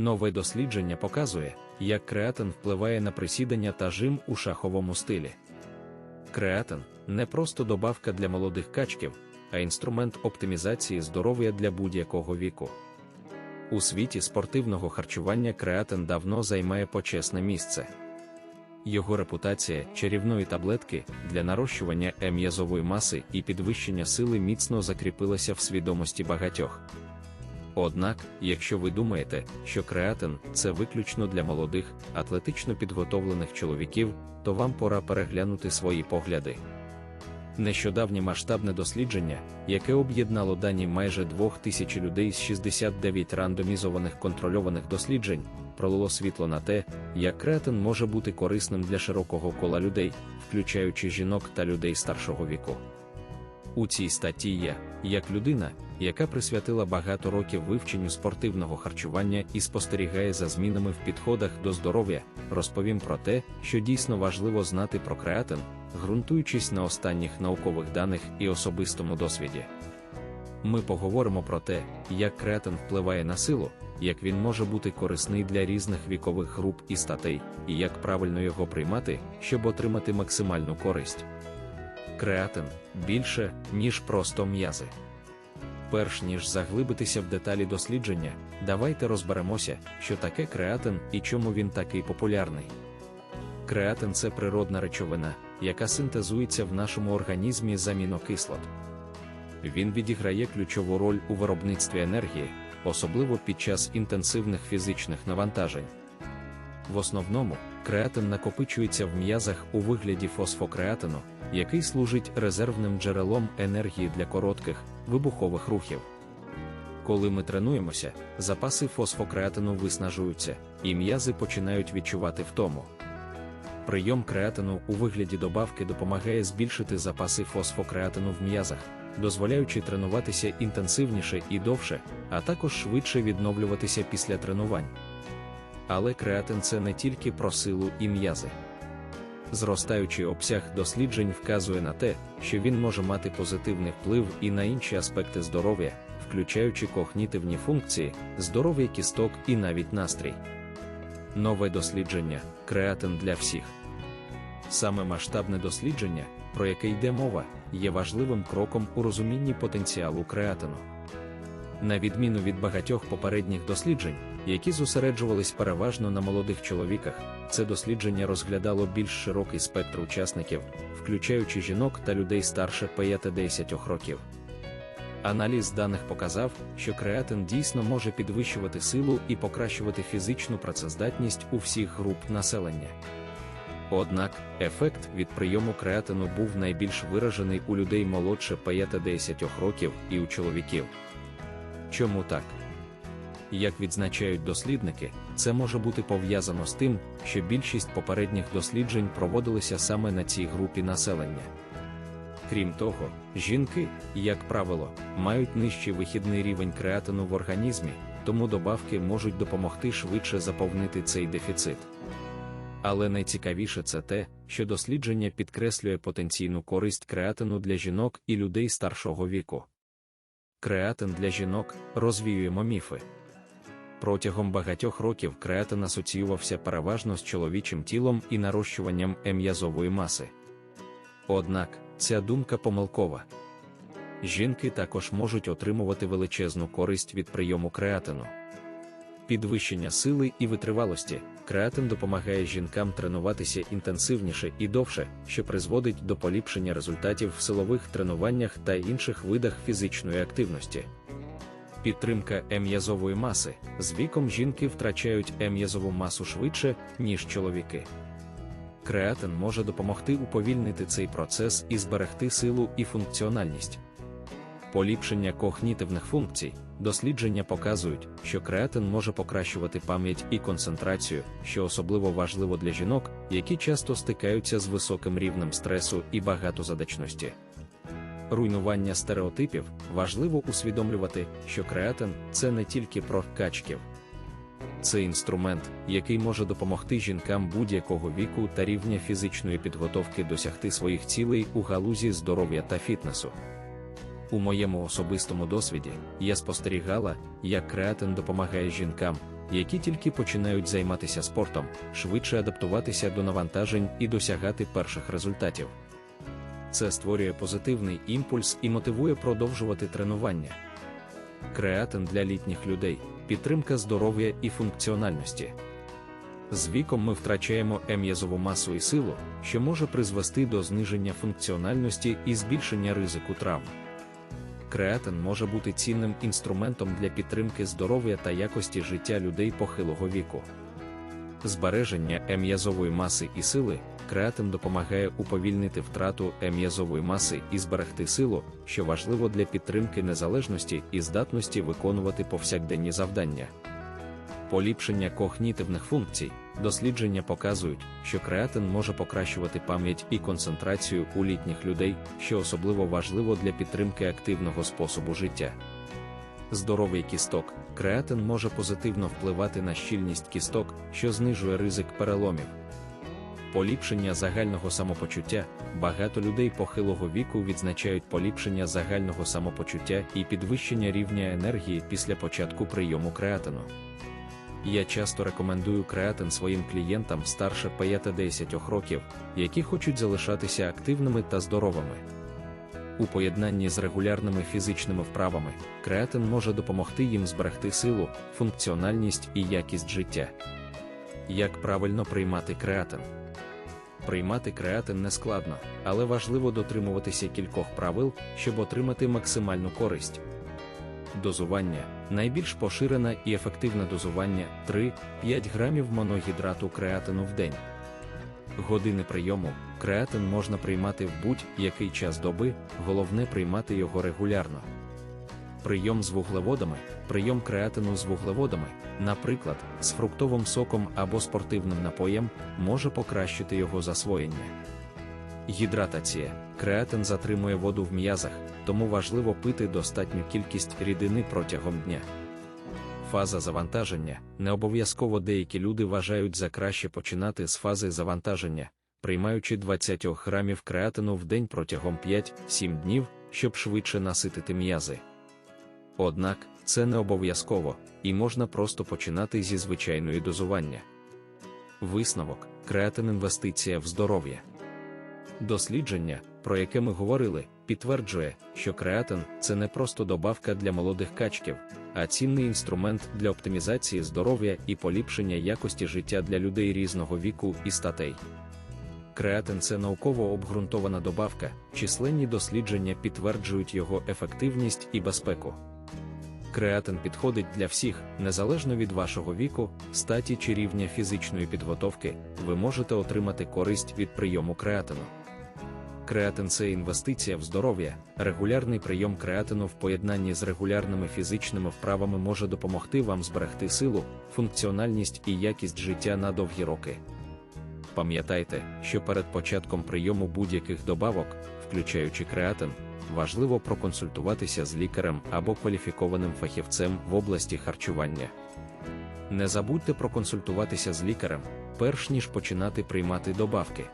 Нове дослідження показує, як креатин впливає на присідання та жим у шаховому стилі. Креатин не просто добавка для молодих качків, а інструмент оптимізації здоров'я для будь-якого віку. У світі спортивного харчування креатин давно займає почесне місце. Його репутація чарівної таблетки для нарощування м'язової маси і підвищення сили міцно закріпилася в свідомості багатьох. Однак, якщо ви думаєте, що креатин це виключно для молодих, атлетично підготовлених чоловіків, то вам пора переглянути свої погляди. Нещодавнє масштабне дослідження, яке об'єднало дані майже двох тисяч людей з 69 рандомізованих контрольованих досліджень, пролило світло на те, як креатин може бути корисним для широкого кола людей, включаючи жінок та людей старшого віку. У цій статті я, як людина, яка присвятила багато років вивченню спортивного харчування і спостерігає за змінами в підходах до здоров'я, розповім про те, що дійсно важливо знати про креатин, ґрунтуючись на останніх наукових даних і особистому досвіді. Ми поговоримо про те, як креатин впливає на силу, як він може бути корисний для різних вікових груп і статей, і як правильно його приймати, щоб отримати максимальну користь. Креатин більше, ніж просто м'язи. Перш ніж заглибитися в деталі дослідження, давайте розберемося, що таке креатин і чому він такий популярний. Креатин це природна речовина, яка синтезується в нашому організмі з амінокислот. Він відіграє ключову роль у виробництві енергії, особливо під час інтенсивних фізичних навантажень. В основному, креатин накопичується в м'язах у вигляді фосфокреатину, який служить резервним джерелом енергії для коротких, вибухових рухів. Коли ми тренуємося, запаси фосфокреатину виснажуються, і м'язи починають відчувати втому. Прийом креатину у вигляді добавки допомагає збільшити запаси фосфокреатину в м'язах, дозволяючи тренуватися інтенсивніше і довше, а також швидше відновлюватися після тренувань. Але креатин це не тільки про силу і м'язи. Зростаючий обсяг досліджень вказує на те, що він може мати позитивний вплив і на інші аспекти здоров'я, включаючи когнітивні функції, здоров'я кісток і навіть настрій. Нове дослідження креатин для всіх. Саме масштабне дослідження, про яке йде мова, є важливим кроком у розумінні потенціалу креатину. На відміну від багатьох попередніх досліджень, які зосереджувались переважно на молодих чоловіках, це дослідження розглядало більш широкий спектр учасників, включаючи жінок та людей старше 50 років. Аналіз даних показав, що креатин дійсно може підвищувати силу і покращувати фізичну працездатність у всіх груп населення. Однак, ефект від прийому креатину був найбільш виражений у людей молодше 50 років і у чоловіків. Чому так? Як відзначають дослідники, це може бути пов'язано з тим, що більшість попередніх досліджень проводилися саме на цій групі населення. Крім того, жінки, як правило, мають нижчий вихідний рівень креатину в організмі, тому добавки можуть допомогти швидше заповнити цей дефіцит. Але найцікавіше це те, що дослідження підкреслює потенційну користь креатину для жінок і людей старшого віку. Креатин для жінок розвіюємо міфи. Протягом багатьох років креатин асоціювався переважно з чоловічим тілом і нарощуванням м'язової маси. Однак, ця думка помилкова. Жінки також можуть отримувати величезну користь від прийому креатину. Підвищення сили і витривалості, креатин допомагає жінкам тренуватися інтенсивніше і довше, що призводить до поліпшення результатів в силових тренуваннях та інших видах фізичної активності. Підтримка ем'язової маси з віком жінки втрачають ем'язову масу швидше, ніж чоловіки. Креатин може допомогти уповільнити цей процес і зберегти силу і функціональність. Поліпшення когнітивних функцій. Дослідження показують, що креатин може покращувати пам'ять і концентрацію, що особливо важливо для жінок, які часто стикаються з високим рівнем стресу і багатозадачності. Руйнування стереотипів важливо усвідомлювати, що креатин це не тільки про качків. Це інструмент, який може допомогти жінкам будь-якого віку та рівня фізичної підготовки досягти своїх цілей у галузі здоров'я та фітнесу. У моєму особистому досвіді я спостерігала, як креатин допомагає жінкам, які тільки починають займатися спортом, швидше адаптуватися до навантажень і досягати перших результатів. Це створює позитивний імпульс і мотивує продовжувати тренування. Креатин для літніх людей підтримка здоров'я і функціональності. З віком ми втрачаємо ем'язову масу і силу, що може призвести до зниження функціональності і збільшення ризику травм. Креатин може бути цінним інструментом для підтримки здоров'я та якості життя людей похилого віку. Збереження ем'язової маси і сили креатин допомагає уповільнити втрату ем'язової маси і зберегти силу, що важливо для підтримки незалежності і здатності виконувати повсякденні завдання. Поліпшення когнітивних функцій. Дослідження показують, що креатин може покращувати пам'ять і концентрацію у літніх людей, що особливо важливо для підтримки активного способу життя. Здоровий кісток, креатин може позитивно впливати на щільність кісток, що знижує ризик переломів. Поліпшення загального самопочуття. Багато людей похилого віку відзначають поліпшення загального самопочуття і підвищення рівня енергії після початку прийому креатину. Я часто рекомендую креатин своїм клієнтам старше 5-10 років, які хочуть залишатися активними та здоровими. У поєднанні з регулярними фізичними вправами, креатин може допомогти їм зберегти силу, функціональність і якість життя. Як правильно приймати креатин? Приймати креатин не складно, але важливо дотримуватися кількох правил, щоб отримати максимальну користь. Дозування найбільш поширене і ефективне дозування 3-5 грамів моногідрату креатину в день. Години прийому креатин можна приймати в будь-який час доби, головне приймати його регулярно. Прийом з вуглеводами, прийом креатину з вуглеводами, наприклад, з фруктовим соком або спортивним напоєм, може покращити його засвоєння. Гідратація. Креатин затримує воду в м'язах, тому важливо пити достатню кількість рідини протягом дня. Фаза завантаження не обов'язково деякі люди вважають за краще починати з фази завантаження, приймаючи 20 грамів креатину в день протягом 5-7 днів, щоб швидше наситити м'язи. Однак, це не обов'язково, і можна просто починати зі звичайної дозування. Висновок креатин інвестиція в здоров'я. Дослідження, про яке ми говорили, підтверджує, що креатин це не просто добавка для молодих качків, а цінний інструмент для оптимізації здоров'я і поліпшення якості життя для людей різного віку і статей. Креатин це науково обґрунтована добавка, численні дослідження підтверджують його ефективність і безпеку. Креатин підходить для всіх, незалежно від вашого віку, статі чи рівня фізичної підготовки, ви можете отримати користь від прийому креатину. Креатин це інвестиція в здоров'я, регулярний прийом креатину в поєднанні з регулярними фізичними вправами може допомогти вам зберегти силу, функціональність і якість життя на довгі роки. Пам'ятайте, що перед початком прийому будь-яких добавок, включаючи креатин, важливо проконсультуватися з лікарем або кваліфікованим фахівцем в області харчування. Не забудьте проконсультуватися з лікарем, перш ніж починати приймати добавки.